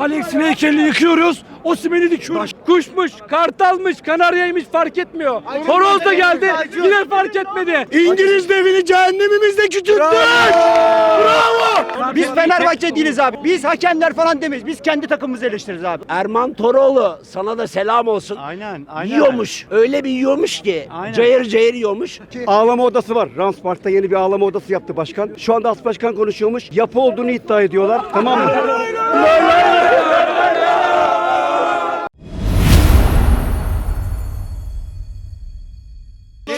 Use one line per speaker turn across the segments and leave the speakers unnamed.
Alex'in heykelini yıkıyoruz. Osimhen'i dikiyoruz. Kuşmuş, kartalmış, kanaryaymış fark etmiyor. Horoz da geldi. Yine fark etmedi.
İngiliz devini cehennemimizde küçülttük.
Biz Fenerbahçe değiliz abi. Biz hakemler falan demeyiz. Biz kendi takımımızı eleştiririz abi.
Erman Toroğlu sana da selam olsun.
Aynen, aynen.
Yiyormuş. Öyle bir yiyormuş ki.
Aynen.
Cayır cayır yiyormuş.
Ağlama odası var. Rams Park'ta yeni bir ağlama odası yaptı başkan. Şu anda as başkan konuşuyormuş. Yapı olduğunu iddia ediyorlar. Tamam mı?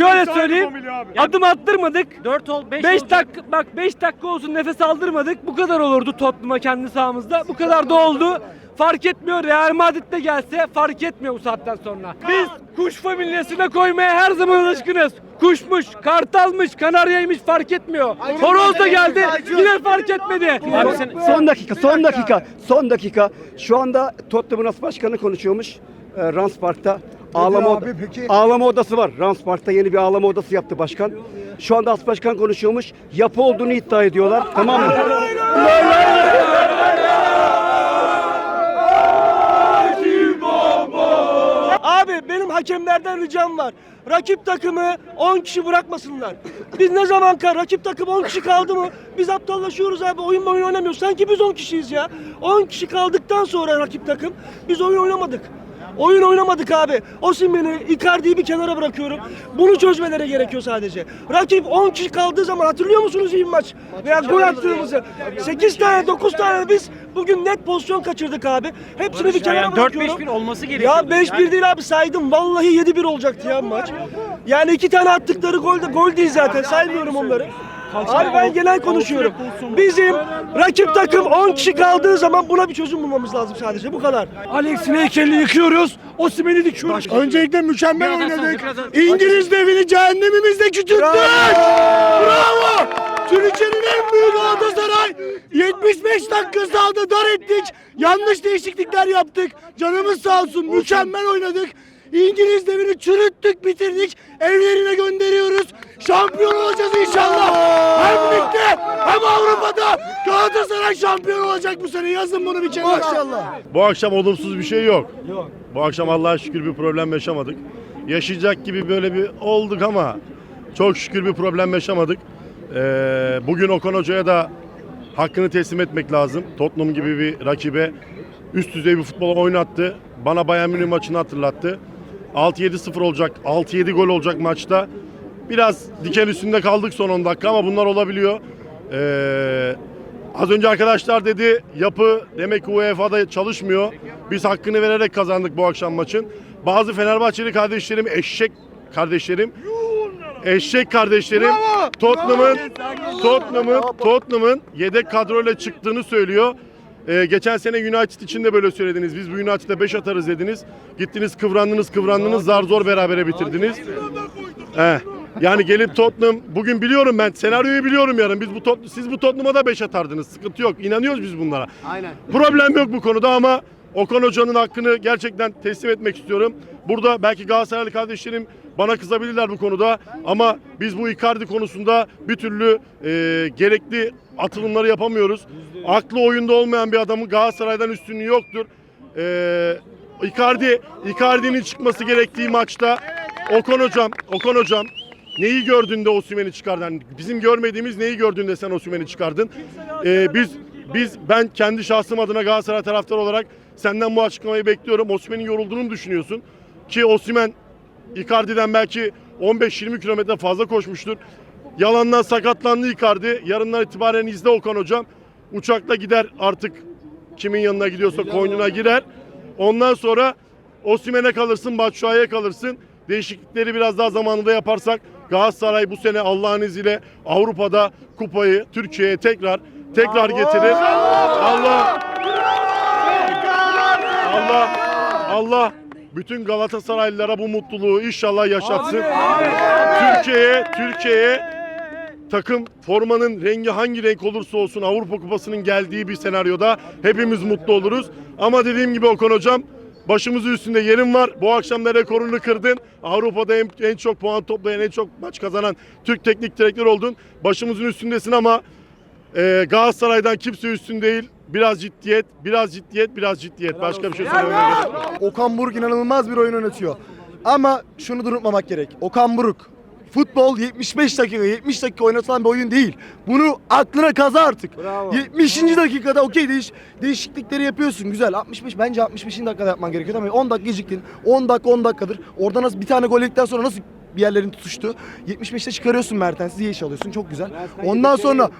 Şöyle söyleyeyim. Adım attırmadık.
4 ol 5
5 dakika bak 5 dakika olsun nefes aldırmadık. Bu kadar olurdu Tottenham'a kendi sahamızda. Bu kadar da oldu. Fark etmiyor. Real Madrid de gelse fark etmiyor bu saatten sonra. Biz kuş familyasına koymaya her zaman alışkınız. Kuşmuş, kartalmış, kanaryaymış fark etmiyor. Horoz da geldi. Yine fark etmedi.
Son dakika, son dakika, son dakika. Şu anda Tottenham'ın as başkanı konuşuyormuş. E, Rams Park'ta. Ağlama, oda- ağlama odası var. Rams Park'ta yeni bir ağlama odası yaptı başkan. Şu anda as başkan konuşuyormuş. Yapı olduğunu iddia ediyorlar. Tamam mı?
Abi benim hakemlerden ricam var. Rakip takımı 10 kişi bırakmasınlar. Biz ne zaman kal rakip takım 10 kişi kaldı mı biz aptallaşıyoruz abi. Oyun oyun oynamıyoruz. Sanki biz 10 kişiyiz ya. 10 kişi kaldıktan sonra rakip takım biz oyun oynamadık. Oyun oynamadık abi. Osimhen'i, Icardi'yi bir kenara bırakıyorum. Bunu çözmeleri gerekiyor sadece. Rakip 10 kişi kaldığı zaman hatırlıyor musunuz iyi maç? Veya gol attığımızı. 8 tane 9 tane biz bugün net pozisyon kaçırdık abi. Hepsini bir kenara bırakıyorum.
4-5-1 olması gerekiyor.
Ya 5-1 değil abi saydım. Vallahi 7-1 olacaktı ya maç. Yani iki tane attıkları gol de gol değil zaten. Saymıyorum onları. Abi ben genel konuşuyorum. Bizim rakip takım 10 kişi kaldığı zaman buna bir çözüm bulmamız lazım sadece. Bu kadar.
Alex'in heykelini yıkıyoruz. Osimhen'i dikiyoruz.
Öncelikle mükemmel oynadık. İngiliz devini cehennemimizde küçülttük. Bravo. Türkiye'nin en büyük Galatasaray. 75 dakika sahada dar ettik. Yanlış değişiklikler yaptık. Canımız sağ olsun. Mükemmel oynadık. İngiliz devini çürüttük, bitirdik. Evlerine gönderiyoruz. Şampiyon olacağız inşallah. Hem ligde hem Avrupa'da Galatasaray şampiyon olacak bu sene. Yazın bunu bir kenara. Maşallah.
Bu akşam olumsuz bir şey yok. Bu akşam Allah'a şükür bir problem yaşamadık. Yaşayacak gibi böyle bir olduk ama çok şükür bir problem yaşamadık. Ee, bugün Okan Hoca'ya da hakkını teslim etmek lazım. Tottenham gibi bir rakibe üst düzey bir futbol oynattı. Bana Bayern Münih maçını hatırlattı. 6-7-0 olacak, 6-7 gol olacak maçta. Biraz diken üstünde kaldık son 10 dakika ama bunlar olabiliyor. Ee, Az önce arkadaşlar dedi yapı demek ki UEFA'da çalışmıyor. Biz hakkını vererek kazandık bu akşam maçın. Bazı Fenerbahçeli kardeşlerim eşek kardeşlerim eşek kardeşlerim Tottenham'ın Tottenham'ın Tottenham'ın yedek kadroyla çıktığını söylüyor. Ee, geçen sene United için de böyle söylediniz. Biz bu United'e 5 atarız dediniz. Gittiniz kıvrandınız kıvrandınız zar zor berabere bitirdiniz. He. Yani gelip Tottenham bugün biliyorum ben senaryoyu biliyorum yarın. Biz bu Tot siz bu Tottenham'a da 5 atardınız. Sıkıntı yok. İnanıyoruz biz bunlara.
Aynen.
Problem yok bu konuda ama Okan Hoca'nın hakkını gerçekten teslim etmek istiyorum. Burada belki Galatasaraylı kardeşlerim bana kızabilirler bu konuda ama biz bu Icardi konusunda bir türlü e, gerekli atılımları yapamıyoruz. Aklı oyunda olmayan bir adamın Galatasaray'dan üstünlüğü yoktur. E, Icardi, Icardi'nin çıkması gerektiği maçta Okan Hocam, Okan Hocam neyi gördüğünde Osimhen'i çıkardın? Bizim görmediğimiz neyi gördüğünde sen Osimhen'i çıkardın? E, biz biz ben kendi şahsım adına Galatasaray taraftarı olarak senden bu açıklamayı bekliyorum. Osimhen'in yorulduğunu mu düşünüyorsun? Ki Osimhen Icardi'den belki 15-20 kilometre fazla koşmuştur. Yalandan sakatlandı Icardi. Yarından itibaren izle Okan hocam. Uçakla gider artık kimin yanına gidiyorsa koynuna girer. Ondan sonra Osimhen'e kalırsın, Batshuayi'ye kalırsın. Değişiklikleri biraz daha zamanında yaparsak Galatasaray bu sene Allah'ın izniyle Avrupa'da kupayı Türkiye'ye tekrar tekrar getirir. Allah Allah Allah bütün Galatasaraylılara bu mutluluğu inşallah yaşatsın. Türkiye'ye Türkiye'ye takım formanın rengi hangi renk olursa olsun Avrupa Kupası'nın geldiği bir senaryoda hepimiz mutlu oluruz. Ama dediğim gibi Okan Hocam başımızın üstünde yerin var. Bu akşam da rekorunu kırdın. Avrupa'da en, en çok puan toplayan, en çok maç kazanan Türk teknik direktör oldun. Başımızın üstündesin ama Ee, Galatasaray'dan kimse üstün değil. Biraz ciddiyet, biraz ciddiyet, biraz ciddiyet. Başka bir şey söylemiyorum.
Okan Buruk inanılmaz bir oyun yönetiyor. Ama şunu da unutmamak gerek. Okan Buruk futbol 75 dakika 70 dakika oynatılan bir oyun değil. Bunu aklına kaza artık. 70. dakikada okey değiş, değişiklikleri yapıyorsun güzel. 65 bence 65. dakikada yapman gerekiyor ama 10 dakika geciktin. 10 dakika 10 dakikadır. Orada nasıl bir tane gol yedikten sonra nasıl bir yerlerin tutuştu. 75'te çıkarıyorsun Mertens'i diye iş alıyorsun. Çok güzel. Ondan sonra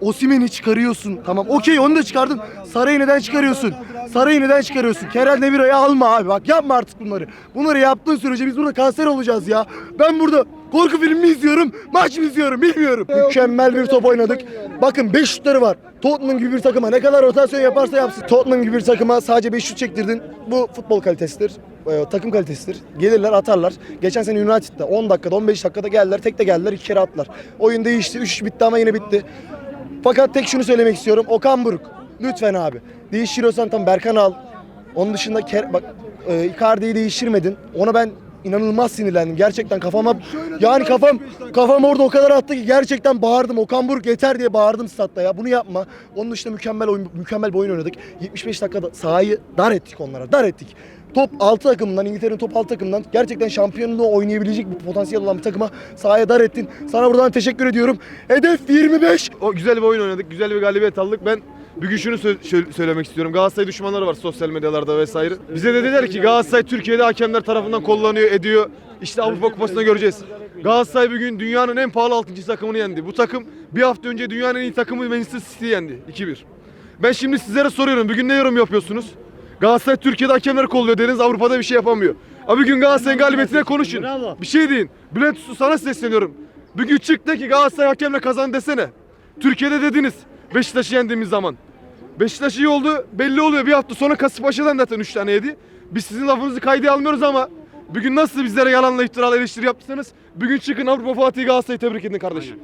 Osimhen'i çıkarıyorsun. Tamam okey onu da çıkardın. Saray'ı neden çıkarıyorsun? Saray'ı neden çıkarıyorsun? Kerem Demiray'ı alma abi bak yapma artık bunları. Bunları yaptığın sürece biz burada kanser olacağız ya. Ben burada korku filmi mi izliyorum, maç mı izliyorum bilmiyorum. Mükemmel bir top oynadık. Bakın 5 şutları var. Tottenham gibi bir takıma ne kadar rotasyon yaparsa yapsın. Tottenham gibi bir takıma sadece 5 şut çektirdin. Bu futbol kalitesidir. Ee, takım kalitesidir. Gelirler atarlar. Geçen sene United'da 10 dakikada 15 dakikada geldiler. Tek de geldiler iki kere attılar. Oyun değişti. 3 bitti ama yine bitti. Fakat tek şunu söylemek istiyorum. Okan Buruk. Lütfen abi. Değiştiriyorsan tam Berkan al. Onun dışında Ker- bak e, Icardi'yi değiştirmedin. Ona ben inanılmaz sinirlendim. Gerçekten kafama yani kafam kafam orada o kadar attı ki gerçekten bağırdım. Okan Buruk yeter diye bağırdım statta ya. Bunu yapma. Onun dışında mükemmel oyun mükemmel bir oyun oynadık. 75 dakikada sahayı dar ettik onlara. Dar ettik. Top 6 takımından, İngiltere'nin top 6 takımından gerçekten şampiyonluğu oynayabilecek bir potansiyel olan bir takıma sahaya dar ettin. Sana buradan teşekkür ediyorum. Hedef 25.
O güzel bir oyun oynadık. Güzel bir galibiyet aldık. Ben bugün şunu sö- söylemek istiyorum. Galatasaray düşmanları var sosyal medyalarda vesaire. Bize dediler ki Galatasaray Türkiye'de hakemler tarafından kullanıyor, ediyor. İşte Avrupa Kupası'nda göreceğiz. Galatasaray bugün dünyanın en pahalı 6. takımını yendi. Bu takım bir hafta önce dünyanın en iyi takımı Manchester City'yi yendi. 2-1. Ben şimdi sizlere soruyorum. Bugün ne yorum yapıyorsunuz? Galatasaray Türkiye'de hakemleri kolluyor dediniz Avrupa'da bir şey yapamıyor. Abi bugün Galatasaray'ın galibiyetine konuşun. Bir şey deyin. Bülent Usta sana sesleniyorum. Bugün çık de ki Galatasaray hakemle kazan desene. Türkiye'de dediniz. Beşiktaş'ı yendiğimiz zaman. Beşiktaş iyi oldu belli oluyor. Bir hafta sonra Kasımpaşa'dan zaten 3 tane yedi. Biz sizin lafınızı kayda almıyoruz ama bugün nasıl bizlere yalanla iftiralı eleştiri yaptıysanız bugün çıkın Avrupa Fatih'i Galatasaray'ı tebrik edin kardeşim.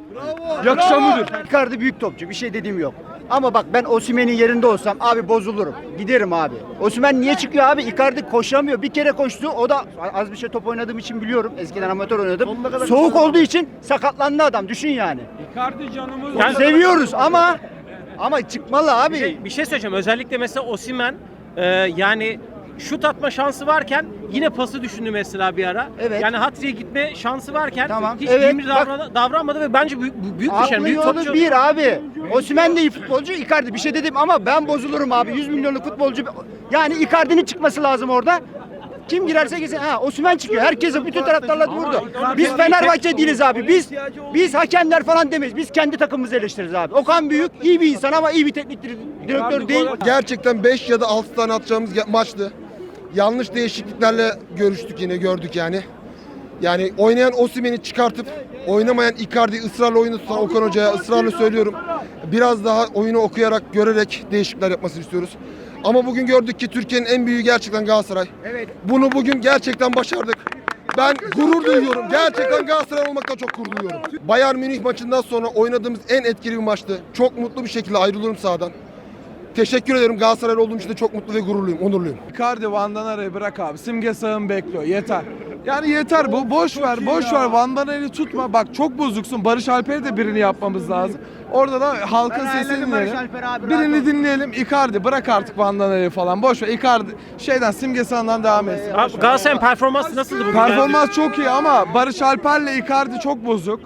Yakışan budur.
Icardi büyük topçu bir şey dediğim yok. Ama bak ben Osimhen'in yerinde olsam abi bozulurum. Giderim abi. Osimhen niye çıkıyor abi? Icardi koşamıyor. Bir kere koştu. O da az bir şey top oynadığım için biliyorum. Eskiden amatör oynadım. Soğuk olduğu için sakatlandı adam. Düşün yani.
Icardi canımız.
Yani seviyoruz ama ama çıkmalı abi.
Bir şey, bir şey söyleyeceğim. Özellikle mesela Osimen e, yani şut atma şansı varken yine pası düşündü mesela bir ara.
Evet.
Yani hat gitme şansı varken
Tamam.
hiç
Evet,
cimri
bak-
davran- davranmadı ve bence büyük, büyük bir şey.
Aklı
Büyük
yolu
topçu.
bir abi. Osimhen de iyi futbolcu, Icardi bir şey dedim ama ben bozulurum abi. 100 milyonluk futbolcu. Yani Icardi'nin çıkması lazım orada. Kim girerse girsin. Ha Osimhen çıkıyor. Herkese bütün taraftarlar vurdu. Biz Fenerbahçe değiliz abi. Biz biz hakemler falan demeyiz. Biz kendi takımımızı eleştiririz abi. Okan Büyük iyi bir insan ama iyi bir teknik dir- direktör değil.
Gerçekten 5 ya da 6 tane atacağımız ge- maçtı. Yanlış değişikliklerle görüştük yine gördük yani. Yani oynayan Osimhen'i çıkartıp oynamayan Icardi'yi ısrarla oyunu tutan Okan Hoca'ya ısrarla söylüyorum. Biraz daha oyunu okuyarak, görerek değişiklikler yapmasını istiyoruz. Ama bugün gördük ki Türkiye'nin en büyüğü gerçekten Galatasaray.
Evet.
Bunu bugün gerçekten başardık. Ben gurur duyuyorum. Gerçekten Galatasaray olmaktan çok gurur duyuyorum. Bayern Münih maçından sonra oynadığımız en etkili bir maçtı. Çok mutlu bir şekilde ayrılıyorum sahadan. Teşekkür ederim. Galatasaray olduğum için de çok mutlu ve gururluyum, onurluyum.
Icardi Van Danara'yı bırak abi. Simge sağın bekliyor. Yeter. Yani yeter bu. Boş ver. Boş ver. Van Danara'yı tutma. Bak çok bozuksun. Barış Alper'i de birini yapmamız lazım. Orada da halkın
Ben
sesini
ayarladım Barış
dinleyelim.
Alper abi, rahat
Birini
ol.
dinleyelim. Icardi bırak artık Van Danara'yı falan. Boş ver. Icardi şeyden Simge sağından devam etsin.
Abi, Galatasaray'ın performansı nasıldı bugün?
Performans çok iyi ama Barış Alper'le Icardi çok bozuk.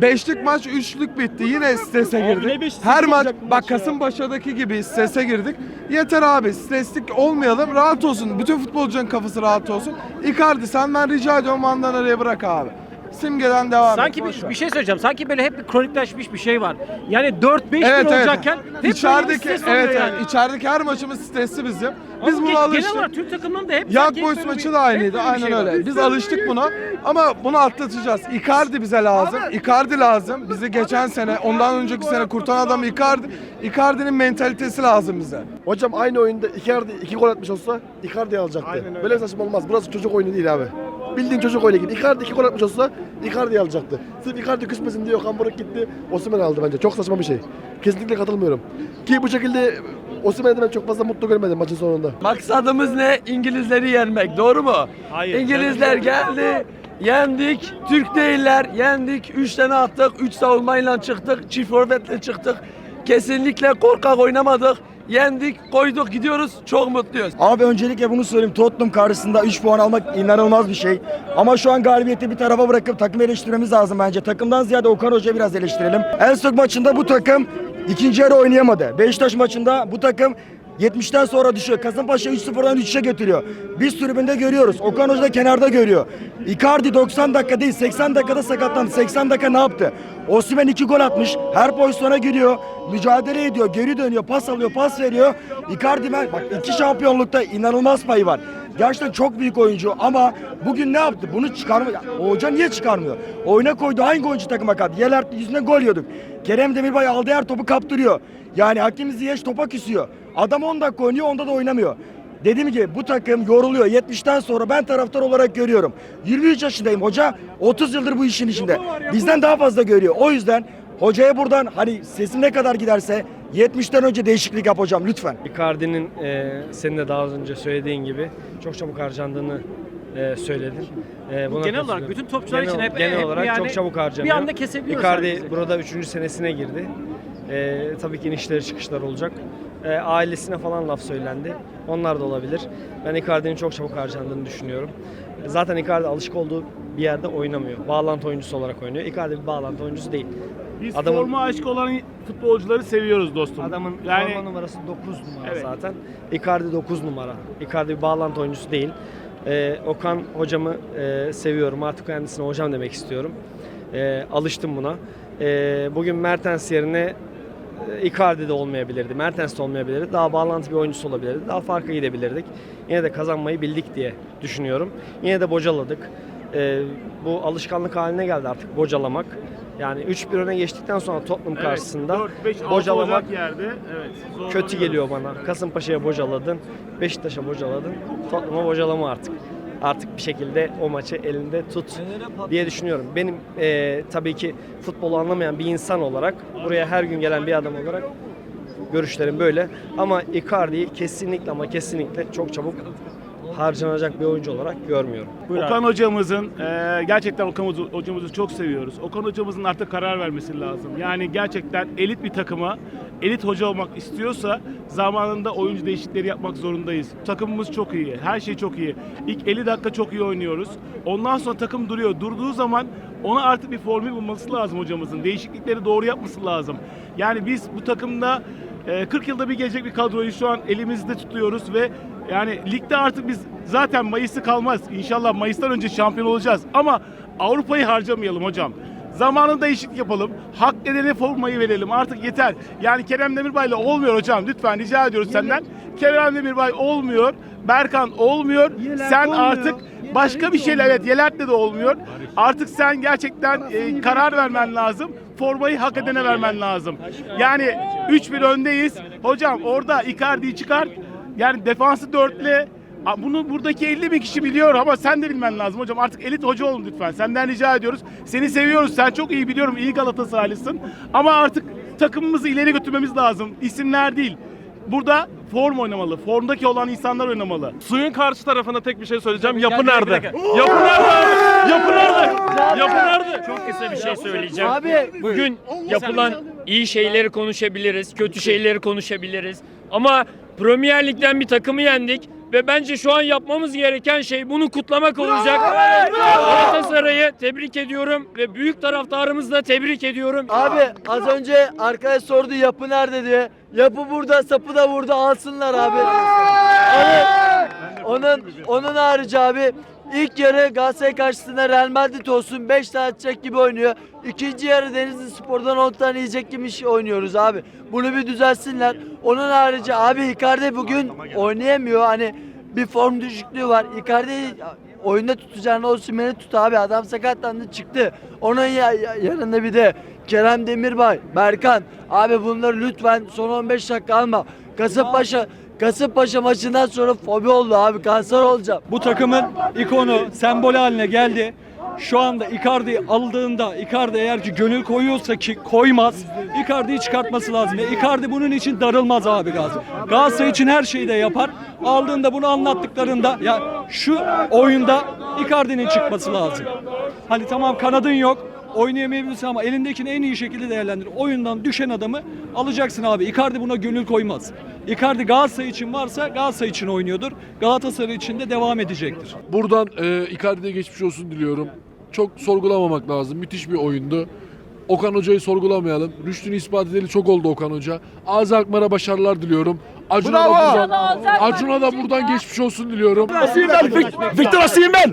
Beşlik maç üçlük bitti. Yine strese girdik. Her maç bak Kasımpaşa'daki gibi strese girdik. Yeter abi streslik olmayalım. Rahat olsun. Bütün futbolcuların kafası rahat olsun. Icardi senden rica ediyorum Van'dan araya bırak abi. Simgeden devam
Sanki
et. boş
bir,
ver.
bir şey söyleyeceğim. Sanki böyle hep bir kronikleşmiş bir şey var. Yani 4-5
Evet
gün
evet.
olacakken hep böyle bir
içerideki
stres oluyor
evet,
yani.
evet içerideki her maçımız stresli bizim. Biz
Ama
buna alıştık.
Genel olarak Türk takımlarında hep
Young Boys maçı da aynıydı. Aynen
şey var.
öyle. Biz alıştık buna ama bunu atlatacağız. Icardi bize lazım. Icardi lazım. Bizi geçen sene, ondan önceki sene kurtaran adam Icardi. Icardi'nin mentalitesi lazım bize.
Hocam aynı oyunda Icardi iki gol atmış olsa Icardi alacaktı. Böyle saçma olmaz. Burası çocuk oyunu değil abi. Bildiğin çocuk oyunu gibi. Icardi iki gol atmış olsa Icardi alacaktı. Sırf Icardi küsmesin diye Okan Buruk gitti. Osimhen aldı bence. Çok saçma bir şey. Kesinlikle katılmıyorum. Ki bu şekilde Osimhen'i ben çok fazla mutlu görmedim maçın sonunda.
Maksadımız ne? İngilizleri yenmek. Doğru mu?
Hayır.
İngilizler geldi. Yendik. Türk değiller. Yendik. 3 tane attık. 3 savunmayla çıktık. Çift forvetle çıktık.
Kesinlikle korkak oynamadık. Yendik, koyduk, gidiyoruz. Çok mutluyuz.
Abi öncelikle bunu söyleyeyim. Tottenham karşısında 3 puan almak inanılmaz bir şey. Ama şu an galibiyeti bir tarafa bırakıp takım eleştirmemiz lazım bence. Takımdan ziyade Okan Hoca'yı biraz eleştirelim. Elfsborg maçında bu takım ikinci yarı oynayamadı. Beşiktaş maçında bu takım 70'ten sonra düşüyor. Kasımpaşa 3-0'dan 3'e götürüyor. Biz tribünde görüyoruz. Okan Hoca da kenarda görüyor. Icardi 90 dakika değil 80 dakikada sakatlandı. 80 dakika ne yaptı? Osimhen 2 gol atmış. Her pozisyona giriyor. Mücadele ediyor. Geri dönüyor. Pas alıyor. Pas veriyor. Icardi bak iki şampiyonlukta inanılmaz payı var. Gerçekten çok büyük oyuncu ama bugün ne yaptı? Bunu çıkarma. O hoca niye çıkarmıyor? Oyuna koydu. Hangi oyuncu takıma kaldı? Yelert yüzünden gol yiyorduk. Kerem Demirbay aldığı her topu kaptırıyor. Yani Hakim Ziyech topa küsüyor. Adam 10 dakika oynuyor onda da oynamıyor. Dediğim gibi bu takım yoruluyor. 70'ten sonra ben taraftar olarak görüyorum. 23 yaşındayım. Hoca 30 yıldır bu işin içinde. Bizden daha fazla görüyor. O yüzden hocaya buradan hani sesim ne kadar giderse 70'ten önce değişiklik yap hocam lütfen.
Icardi'nin e, senin de daha az önce söylediğin gibi çok çabuk harcandığını e, söyledin. E, buna
genel olarak bütün topçular
genel,
için hep-
genel
hep
olarak
yani
çok çabuk harcanıyor.
bir anda kesebiliyoruz
Icardi burada 3. senesine girdi. E, tabii ki inişleri çıkışlar olacak. E, ailesine falan laf söylendi. Onlar da olabilir. Ben Icardi'nin çok çabuk harcandığını düşünüyorum. Zaten Icardi alışık olduğu bir yerde oynamıyor. Bağlantı oyuncusu olarak oynuyor. Icardi bir bağlantı oyuncusu değil.
Biz
Adamın-
forma aşkı olan futbolcuları seviyoruz dostum.
Adamın
yani
forma numarası 9 numara
Evet.
zaten. Icardi 9 numara. Icardi bir bağlantı oyuncusu değil. Ee, Okan hocamı e, seviyorum. Artık kendisine hocam demek istiyorum. Ee, alıştım buna. Ee, bugün Mertens yerine e, Icardi de olmayabilirdi. Mertens de olmayabilirdi. Daha bağlantı bir oyuncusu olabilirdi. Daha farka gidebilirdik. Yine de kazanmayı bildik diye düşünüyorum. Yine de bocaladık. Ee, bu alışkanlık haline geldi artık bocalamak. Yani 3-1 öne geçtikten sonra Tottenham karşısında
4-5
bocalamak
yerde evet.
kötü geliyor bana. Kasımpaşa'ya bocaladın, Beşiktaş'a bocaladın, Tottenham'a bocalama artık. Artık bir şekilde o maçı elinde tut diye düşünüyorum. Benim eee, tabii ki futbolu anlamayan bir insan olarak, buraya her gün gelen bir adam olarak görüşlerim böyle. Ama Icardi'yi kesinlikle ama kesinlikle çok çabuk harcanacak bir oyuncu olarak görmüyorum.
Okan hocamızın e, gerçekten Okan hoca- hocamızı çok seviyoruz. Okan hocamızın artık karar vermesi lazım. Yani gerçekten elit bir takıma elit hoca olmak istiyorsa zamanında oyuncu değişiklikleri yapmak zorundayız. Takımımız çok iyi. Her şey çok iyi. İlk 50 dakika çok iyi oynuyoruz. Ondan sonra takım duruyor. Durduğu zaman ona artık bir formül bulması lazım hocamızın. Değişiklikleri doğru yapması lazım. Yani biz bu takımda e, 40 yılda bir gelecek bir kadroyu şu an elimizde tutuyoruz ve yani ligde artık biz zaten Mayıs'ı kalmaz. İnşallah Mayıs'tan önce şampiyon olacağız. Ama Avrupa'yı harcamayalım hocam. Zamanında değişiklik yapalım. Hak edene formayı verelim. Artık yeter. Yani Kerem Demirbay'la olmuyor hocam. Lütfen rica ediyoruz senden. Kerem Demirbay olmuyor. Berkan olmuyor. Sen artık başka bir şeyle evet Yelert'le de olmuyor. Artık sen gerçekten e, karar vermen lazım. Formayı hak edene vermen lazım. Yani 3-1 öndeyiz. Hocam orada Icardi'yi çıkart. Yani defansı dörtle A, bunu buradaki 50 bin kişi biliyor ama sen de bilmen lazım hocam. Artık elit hoca olun lütfen. Senden rica ediyoruz. Seni seviyoruz. Sen çok iyi biliyorum. İyi Galatasaraylısın. Ama artık takımımızı ileri götürmemiz lazım. İsimler değil. Burada form oynamalı. Formdaki olan insanlar oynamalı.
Suyun karşı tarafına tek bir şey söyleyeceğim. Yapı nerede? Yapı nerede? Yapı nerede? Yapı nerede?
Çok kısa bir şey söyleyeceğim. Bugün yapılan iyi şeyleri konuşabiliriz, kötü şeyleri konuşabiliriz. Ama Premier Lig'den bir takımı yendik ve bence şu an yapmamız gereken şey bunu kutlamak olacak. Galatasaray'ı tebrik ediyorum ve büyük taraftarımızı da tebrik ediyorum.
Abi az önce arkadaş sordu yapı nerede diye. Yapı burada, sapı da burada alsınlar abi. Onun, onun, onun harici abi ilk yarı Galatasaray karşısında Real Madrid olsun 5 tane atacak gibi oynuyor. İkinci yarı Denizli Spor'dan 10 tane yiyecek gibi oynuyoruz abi. Bunu bir düzelsinler. Onun harici abi Icardi bugün oynayamıyor. Hani bir form düşüklüğü var. Icardi oyunda tutacağını Osimhen'i tut abi. Adam sakatlandı çıktı. Onun ya- ya- yanında bir de Kerem Demirbay, Berkan. Abi bunları lütfen son 15 dakika alma. Kasımpaşa Kasımpaşa maçından sonra fobi oldu abi kanser olacağım.
Bu takımın ikonu, sembolü haline geldi. Şu anda Icardi aldığında Icardi eğer ki gönül koyuyorsa ki koymaz. Icardi'yi çıkartması lazım. Ve Icardi bunun için darılmaz abi Galatasaray. Galatasaray için her şeyi de yapar. Aldığında bunu anlattıklarında ya şu oyunda Icardi'nin çıkması lazım. Hani tamam kanadın yok
Oynayamayabilirsin ama elindekini en iyi şekilde değerlendir. Oyundan düşen adamı alacaksın abi. Icardi buna gönül koymaz. Icardi Galatasaray için varsa Galatasaray için oynuyordur. Galatasaray için de devam edecektir.
Buradan e, Icardi'ye geçmiş olsun diliyorum. Çok sorgulamamak lazım. Müthiş bir oyundu. Okan Hoca'yı sorgulamayalım. Rüştünü ispat edeli çok oldu Okan Hoca. Ağzı Akmar'a başarılar diliyorum. Acun'a da buradan, Acun'a da buradan geçmiş olsun diliyorum.
Victor Osimhen.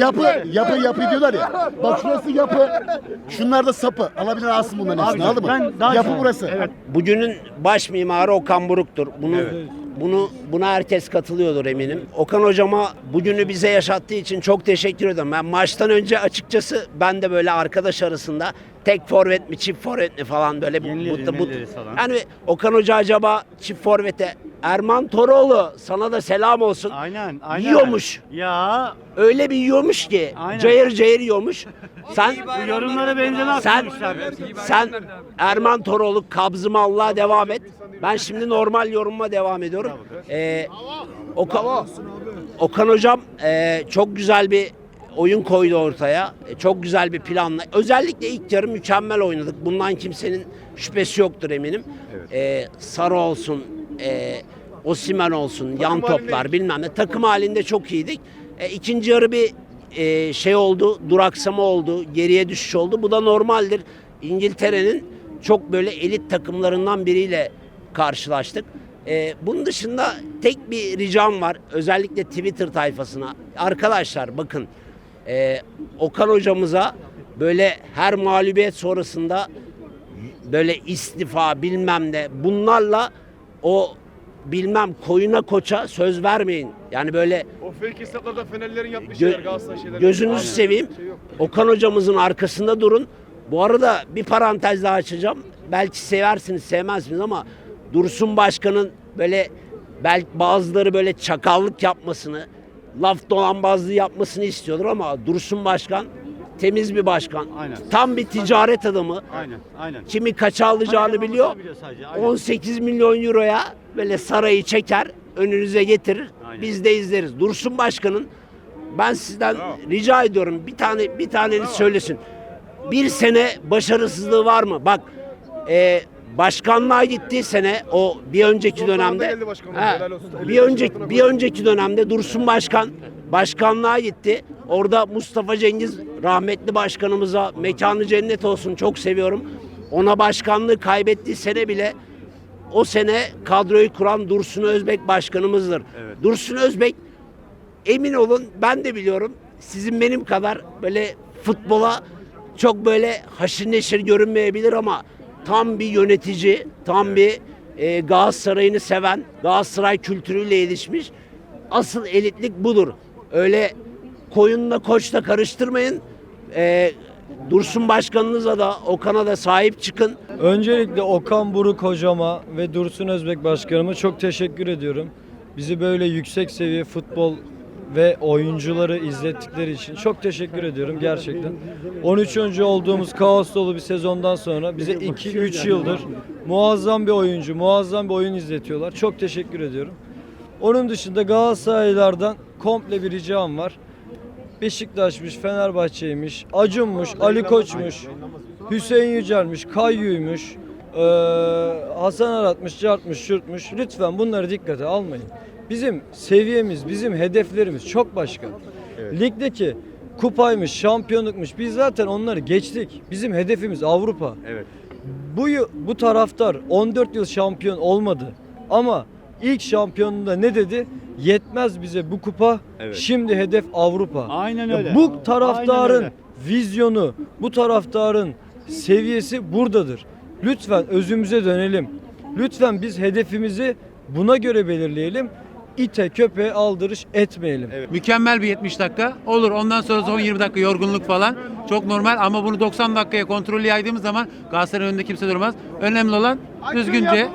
Yapı, yapı, yapı diyorlar ya. Bak şurası yapı. Şunlar da sapı. Alabilir alsın bunların hepsini anladın mı? Yapı burası.
Bugünün baş mimarı Okan Buruk'tur. Bunu bunu buna herkes katılıyordur eminim. Okan hocama bugünü bize yaşattığı için çok teşekkür ederim. Ben maçtan önce açıkçası ben de böyle arkadaş arasında tek forvet mi çift forvet mi falan böyle bu, bu, bu- yani Okan Hoca acaba çift forvete Erman Toroğlu sana da selam olsun.
Aynen, aynen.
Yiyormuş.
Ya
Öyle bir yiyormuş ki
Aynen.
cayır cayır yiyormuş. Sen
yorumlara benzemez.
sen sen Erman Toroğlu kabzıma Allah'a devam et. Ben şimdi normal yorumuma devam ediyorum. Ee, Okan, Okan hocam e, çok güzel bir oyun koydu ortaya. E, çok güzel bir planla. Özellikle ilk yarı mükemmel oynadık. Bundan kimsenin şüphesi yoktur eminim. Ee, Sarı olsun, e, Osimen olsun, yan toplar bilmem ne. Takım halinde çok iyiydik. E, ikinci yarı bir e, şey oldu, duraksama oldu, geriye düşüş oldu. Bu da normaldir. İngiltere'nin çok böyle elit takımlarından biriyle karşılaştık. E, bunun dışında tek bir ricam var. Özellikle Twitter tayfasına. Arkadaşlar bakın e, Okan hocamıza böyle her mağlubiyet sonrasında böyle istifa bilmem ne bunlarla o bilmem koyuna koça söz vermeyin. Yani böyle
O fake hesaplarda Fenerlerin yaptığı şeyler Galatasaray şeyler.
Gözünüzü seveyim. Okan hocamızın arkasında durun. Bu arada bir parantez daha açacağım. Belki seversiniz, sevmezsiniz ama Dursun Başkan'ın böyle belki bazıları böyle çakallık yapmasını, laf dolanbazlığı yapmasını istiyordur ama Dursun Başkan temiz bir başkan. Tam bir ticaret adamı.
Aynen, aynen.
Kimi kaça alacağını biliyor.
sadece.
18 milyon euroya böyle sarayı çeker, önünüze getirir. Biz de izleriz. Dursun Başkan'ın ben sizden rica ediyorum bir tane bir taneniz söylesin. Bir sene başarısızlığı var mı? Bak e, başkanlığa gittiği sene o bir önceki dönemde
olsun.
bir önceki bir önceki dönemde Dursun Başkan başkanlığa gitti. Orada Mustafa Cengiz rahmetli başkanımıza mekanı cennet olsun çok seviyorum. Ona başkanlığı kaybettiği sene bile o sene kadroyu kuran Dursun Özbek başkanımızdır. Dursun Özbek emin olun ben de biliyorum sizin benim kadar böyle futbola çok böyle haşır neşir görünmeyebilir ama tam bir yönetici, tam bir e, Galatasaray'ını seven, Galatasaray kültürüyle yetişmiş. Asıl elitlik budur. Öyle koyunla koçla karıştırmayın. E, Dursun Başkanınıza da Okan'a da sahip çıkın.
Öncelikle Okan Buruk hocama ve Dursun Özbek başkanıma çok teşekkür ediyorum. Bizi böyle yüksek seviye futbol ve oyuncuları izlettikleri için çok teşekkür ediyorum gerçekten. 13. olduğumuz kaos dolu bir sezondan sonra bize 2-3 yıldır muazzam bir oyuncu, muazzam bir oyun izletiyorlar. Çok teşekkür ediyorum. Onun dışında Galatasaraylılardan komple bir ricam var. Beşiktaş'mış, Fenerbahçe'ymiş, Acun'muş, Ali Koç'muş, Hüseyin Yücel'miş, Kayyu'ymuş, Hasan Arat'mış, Cart'mış, Şurt'muş. Lütfen bunları dikkate almayın. Bizim seviyemiz, bizim hedeflerimiz çok başka. Ligdeki kupaymış, şampiyonlukmuş biz zaten onları geçtik. Bizim hedefimiz Avrupa.
Evet.
Bu bu taraftar 14 yıl şampiyon olmadı. Ama ilk şampiyonluğunda ne dedi? Yetmez bize bu kupa. Şimdi hedef Avrupa.
Aynen öyle.
Bu taraftarın
öyle.
vizyonu, bu taraftarın seviyesi buradadır. Lütfen özümüze dönelim. Lütfen biz hedefimizi buna göre belirleyelim. İte köpeğe aldırış etmeyelim.
Mükemmel bir 70 dakika. Olur ondan sonra son 20 dakika yorgunluk falan. Çok normal ama bunu 90 dakikaya kontrollü yaydığımız zaman Galatasaray'ın önünde kimse durmaz. Önemli olan düzgünce,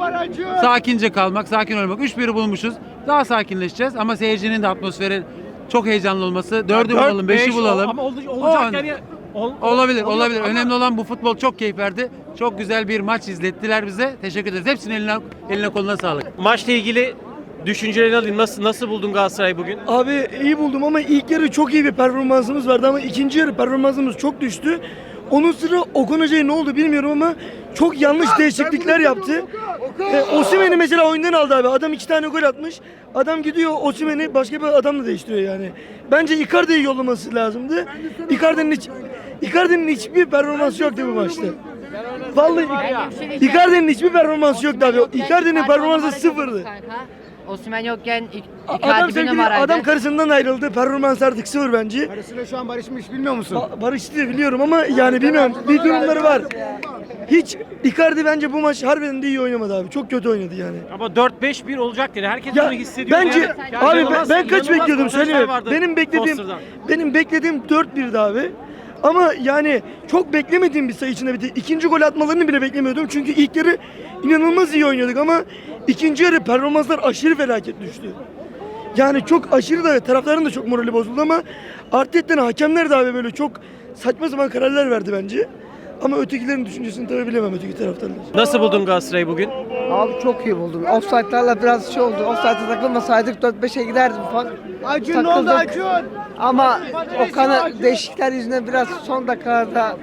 sakince kalmak, sakin olmak. 3-1'i bulmuşuz. Daha sakinleşeceğiz ama seyircinin de atmosferi çok heyecanlı olması. 4'ü bulalım, 5'i bulalım.
Ama ol-
O
olacak
an-
yani. ol-
Olabilir,
oluyor
olabilir.
ama-
Önemli olan bu futbol çok keyif verdi. Çok güzel bir maç izlettiler bize. Teşekkür ederiz. Hepsinin eline, eline koluna sağlık.
Maçla ilgili düşüncelerini alayım. Nasıl nasıl buldun Galatasaray'ı bugün?
Abi iyi buldum ama ilk yarı çok iyi bir performansımız vardı ama ikinci yarı performansımız çok düştü. Onun sıra Okan Hoca'ya ne oldu bilmiyorum ama çok yanlış değişiklikler yaptı. E, Osimhen'i mesela oyundan aldı abi. Adam iki tane gol atmış. Adam gidiyor Osimhen'i başka bir adamla değiştiriyor yani. Bence Icardi'yi yollaması lazımdı. Icardi'nin hiç Icardi'nin hiçbir performansı yoktu bu maçta. Vallahi Icardi'nin hiçbir performansı yoktu abi. Icardi'nin performansı sıfırdı.
Osman yokken ik-
Adam
Icardi bir
sevgili,
numaraydı.
adam karısından ayrıldı. Performans artık sıfır bence.
Karısıyla şu an barışmış bilmiyor musun?
Ba- barıştı biliyorum ama yani bilmiyorum. Bir durumları var. Hiç Icardi bence bu maç harbiden de iyi oynamadı abi. Çok kötü oynadı yani.
Ama 4-5-1 olacak dedi. Herkes
Ya
bunu hissediyor.
bence
Yani
abi ben,
inanılmaz-
ben kaç
inanılmaz
bekliyordum söyleyeyim.
vardı
Benim beklediğim benim beklediğim 4-1'di abi. Ama yani çok beklemediğim bir sayı içinde bitti. İkinci gol atmalarını bile beklemiyordum. Çünkü ilk yarı inanılmaz iyi oynuyorduk ama ikinci yarı performanslar aşırı felaket düştü. Yani çok aşırı da taraftarın da çok morali bozuldu ama Artet'ten hakemler de abi böyle çok saçma sapan kararlar verdi bence. Ama ötekilerin düşüncesini tabii bilemem öteki taraftarlar.
Nasıl buldun Galatasaray'ı bugün?
Abi çok iyi buldum. Offside'larla biraz şey oldu. Offside'e takılmasaydık 4-5'e giderdim falan.
Acun ne oldu Acun?
Ama Okan'ın değişiklikler yüzünden biraz son dakikalarda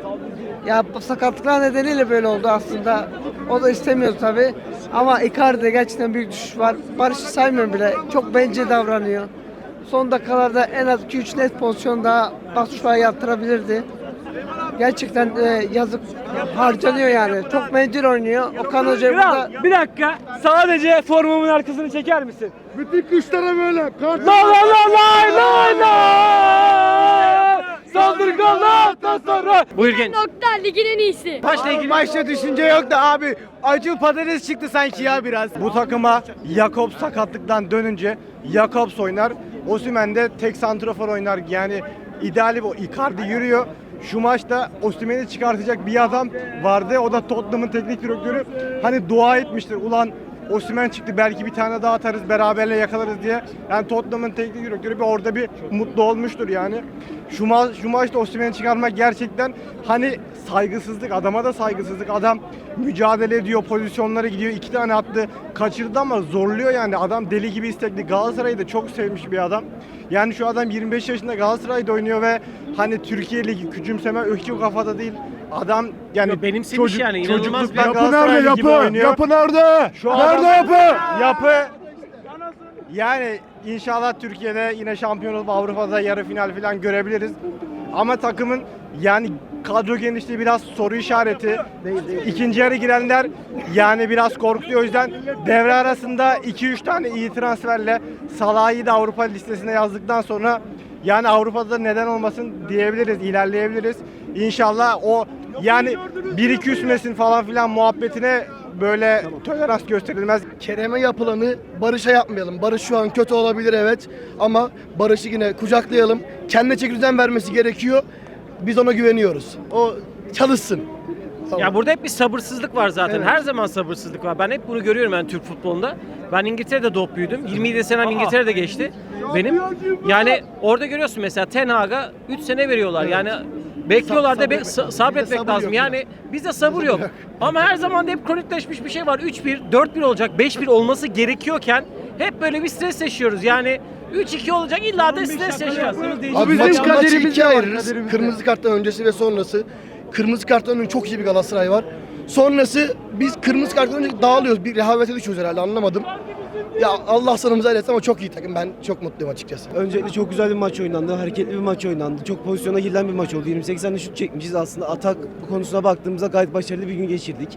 ya sakatlıklar nedeniyle böyle oldu aslında. O da istemiyordu tabii. Ama Icardi'de gerçekten büyük düşüş var. Barış'ı saymıyorum bile. Çok bence davranıyor. Son dakikalarda en az 2-3 net pozisyon daha Batshuayi yaptırabilirdi. Gerçekten e, yazık harcanıyor yani. Çok bencil oynuyor. Okan Hoca burada
Kral bir dakika sadece formumun arkasını çeker misin?
Bütün kuşlara böyle. Kart
La la la la la la Saldır Galatasaray
Buyur genç.
nokta ligin en iyisi.
Maçla ilgili
Maçta düşünce yok da abi acı patates çıktı sanki ya biraz. Bu takıma Jakobs sakatlıktan dönünce Jakobs oynar. Osimhen de tek santrafor oynar. Yani ideali bu. Icardi yürüyor. Şu maçta Osimhen'i çıkartacak bir adam vardı. O da Tottenham'ın teknik direktörü. Hani dua etmiştir. Ulan Osimhen çıktı belki bir tane daha atarız beraberle yakalarız diye. Yani Tottenham'ın teknik direktörü bir orada bir mutlu olmuştur yani. Şu, ma maçta Osimhen'i çıkarmak gerçekten hani saygısızlık adama da saygısızlık. Adam mücadele ediyor, pozisyonlara gidiyor. iki tane attı, kaçırdı ama zorluyor yani. Adam deli gibi istekli. Galatasaray'ı da çok sevmiş bir adam. Yani şu adam 25 yaşında Galatasaray'da oynuyor ve hani Türkiye Ligi küçümseme ökçü kafada değil. Adam yani
Yo, benimsemiş yani, inanılmaz
çocukluktan
bir-
Yapı
Galatasaray
nerede
gibi
yapı?
oynuyor.
Yapı nerede?
Şu
nerede
adam-
yapı?
Yapı. Yani inşallah Türkiye'de yine şampiyon olup Avrupa'da yarı final falan görebiliriz. Ama takımın yani kadro genişliği biraz soru işareti. İkinci yarı girenler yani biraz korkutuyor. O yüzden devre arasında 2-3 tane iyi transferle Salah'ı da Avrupa listesine yazdıktan sonra yani Avrupa'da neden olmasın diyebiliriz, ilerleyebiliriz. İnşallah o yani biri küsmesin falan filan muhabbetine böyle tolerans gösterilmez.
Kerem'e yapılanı Barış'a yapmayalım. Barış şu an kötü olabilir evet ama Barış'ı yine kucaklayalım. Kendine çeki düzen vermesi gerekiyor. Biz ona güveniyoruz. O çalışsın.
Ya burada hep bir sabırsızlık var zaten. Her zaman sabırsızlık var. Ben hep bunu görüyorum ben Türk futbolunda. Ben İngiltere'de doğup büyüdüm. 27 senem İngiltere'de geçti. Benim yani orada görüyorsun mesela Ten Hag'a 3 sene veriyorlar. Yani bekliyorlar da be- sa- sabretmek
sabır
lazım.
yok
Yani bizde sabır yok. Ama her zaman da hep kronikleşmiş bir şey var. 3-1, 4-1 olacak, 5-1 olması gerekiyorken hep böyle bir stres yaşıyoruz. Yani 3-2 olacak illa da stres yaşayacağız.
Abi
bizim
maç, maçı ikiye
var,
ayırırız.
kaderimizde.
Kırmızı karttan öncesi ve sonrası. Kırmızı karttan önce çok iyi bir Galatasaray var. Sonrası biz kırmızı karttan önce dağılıyoruz. Bir rehavete düşüyoruz herhalde anlamadım. Ya Allah sanımıza eylesin ama çok iyi takım. Ben çok mutluyum açıkçası.
Öncelikle çok güzel bir maç oynandı. Hareketli bir maç oynandı. Çok pozisyona girilen bir maç oldu. 28 tane şut çekmişiz. Aslında atak konusuna baktığımızda gayet başarılı bir gün geçirdik.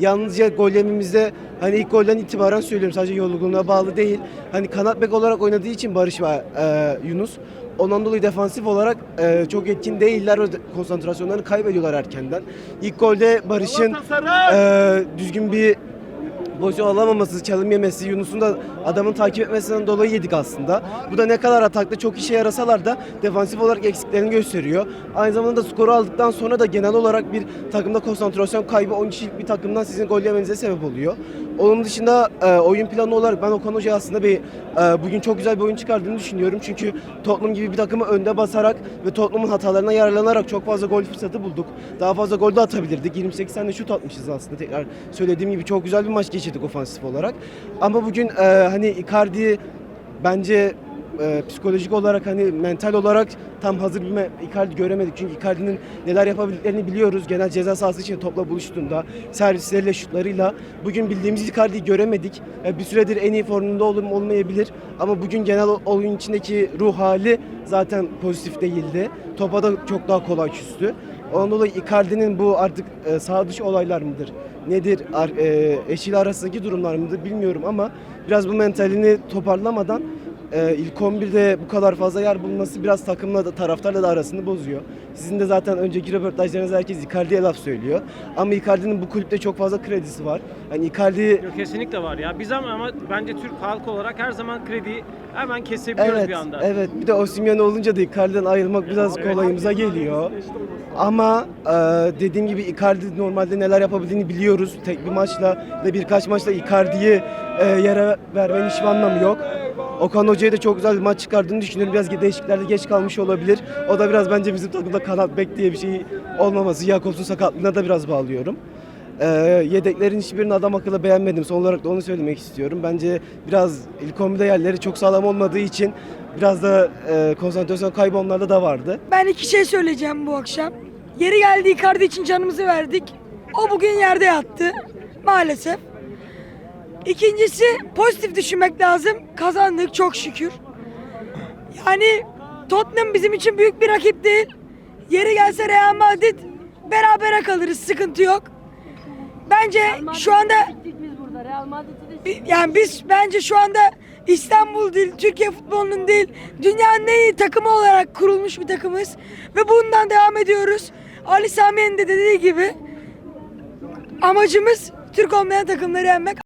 Yalnızca gol yememizde hani ilk golden itibaren söylüyorum sadece yorgunluğuna bağlı değil. Hani kanat bek olarak oynadığı için Barış ve e, Yunus Ondan dolayı defansif olarak e, çok etkin değiller. O de- konsantrasyonlarını kaybediyorlar erkenden. İlk golde Barış'ın e, düzgün bir pozisyon alamaması, çalım yemesi, Yunus'un da adamın takip etmesinden dolayı yedik aslında. Bu da ne kadar atakta çok işe yarasalar da defansif olarak eksiklerini gösteriyor. Aynı zamanda da skoru aldıktan sonra da genel olarak bir takımda konsantrasyon kaybı 10 kişilik bir takımdan sizin gol yemenize sebep oluyor.
Onun dışında e, oyun planı olarak ben Okan Hoca aslında bir e, bugün çok güzel bir oyun çıkardığını düşünüyorum. Çünkü Tottenham gibi bir takımı önde basarak ve Tottenham'ın hatalarına yararlanarak çok fazla gol fırsatı bulduk. Daha fazla gol de atabilirdik. 28 tane şut atmışız aslında. Tekrar söylediğim gibi çok güzel bir maç geçirdik ofansif olarak. Ama bugün e, hani Icardi bence e, psikolojik olarak hani mental olarak tam hazır bir Icardi göremedik. Çünkü Icardi'nin neler yapabildiklerini biliyoruz. Genel ceza sahası için topla buluştuğunda servisleriyle şutlarıyla bugün bildiğimiz Icardi'yi göremedik. E, bir süredir en iyi formunda olur mu olmayabilir ama bugün genel oyun içindeki ruh hali zaten pozitif değildi. Topa da çok daha kolay küstü. Ondan dolayı Icardi'nin bu artık e, sağ dışı olaylar mıdır? Nedir? Ar, e, eşiyle arasındaki durumlar mıdır bilmiyorum ama biraz bu mentalini toparlamadan e, ilk 11'de bu kadar fazla yer bulunması biraz takımla da taraftarla da arasını bozuyor. Sizin de zaten önceki röportajlarınızda herkes Icardi'ye laf söylüyor. Ama Icardi'nin bu kulüpte çok fazla kredisi var. Yani Icardi
Kesinlikle var ya. Biz ama, ama bence Türk halkı olarak her zaman krediyi hemen kesebiliyoruz
Evet,
bir anda.
evet. Bir de Osimhen olunca da Icardi'den ayrılmak biraz kolayımıza geliyor. Ama e, dediğim gibi Icardi normalde neler yapabildiğini biliyoruz. Tek bir maçla ve birkaç maçla Icardi'yi e, yere vermenin hiçbir anlamı yok. Okan Hoca'ya da çok güzel bir maç çıkardığını düşünüyorum. Biraz değişikliklerde geç kalmış olabilir. O da biraz bence bizim takımda kanat bek diye bir şey olmaması. Jakobs'un sakatlığına da biraz bağlıyorum. Ee, yedeklerin hiçbirini adam akıllı beğenmedim. Son olarak da onu söylemek istiyorum. Bence biraz ilk 11'de yerleri çok sağlam olmadığı için biraz da e, konsantrasyon kaybı onlarda da vardı.
Ben iki şey söyleyeceğim bu akşam. Yeri geldi Icardi için canımızı verdik. O bugün yerde yattı. Maalesef. İkincisi pozitif düşünmek lazım. Kazandık çok şükür. Yani Tottenham bizim için büyük bir rakip değil. Yeri gelse Real Madrid berabere kalırız. Sıkıntı yok. Bence şu anda yani biz bence şu anda İstanbul değil, Türkiye futbolunun değil, dünyanın en iyi takımı olarak kurulmuş bir takımız. Ve bundan devam ediyoruz. Ali Sami'nin de dediği gibi amacımız Türk olmayan takımları yenmek